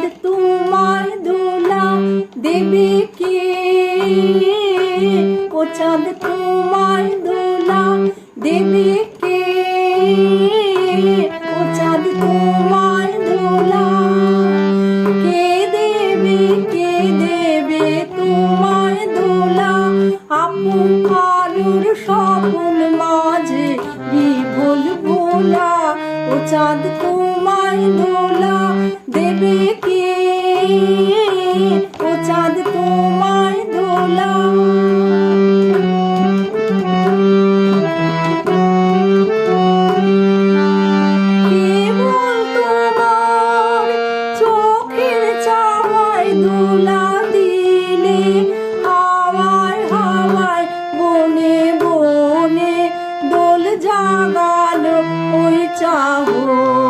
চাঁদ তোমার দোলা দেবে কে? ও চাঁদ তোমার দোলা দেবে কে? ও চাঁদ তোমার দোলা কে দেবে কে দেবে তোমার দোলা? আপন কারুর স্বপন মাঝে বিভোল ভোলা, ও চাঁদ তোমার দোলা বনে বনে দোল জাগালো ওই চাহনি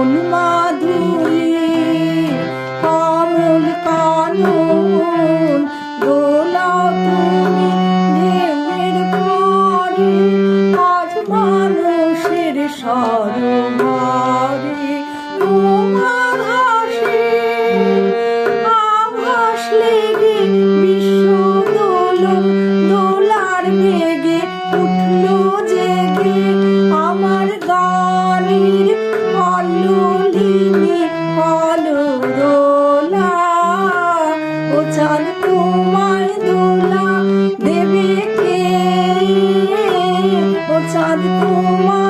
কোন মাধুরী আমল কানুন গোলা তুমি ঢেউয়ের পরে মানুষের স্বরূপ তোমার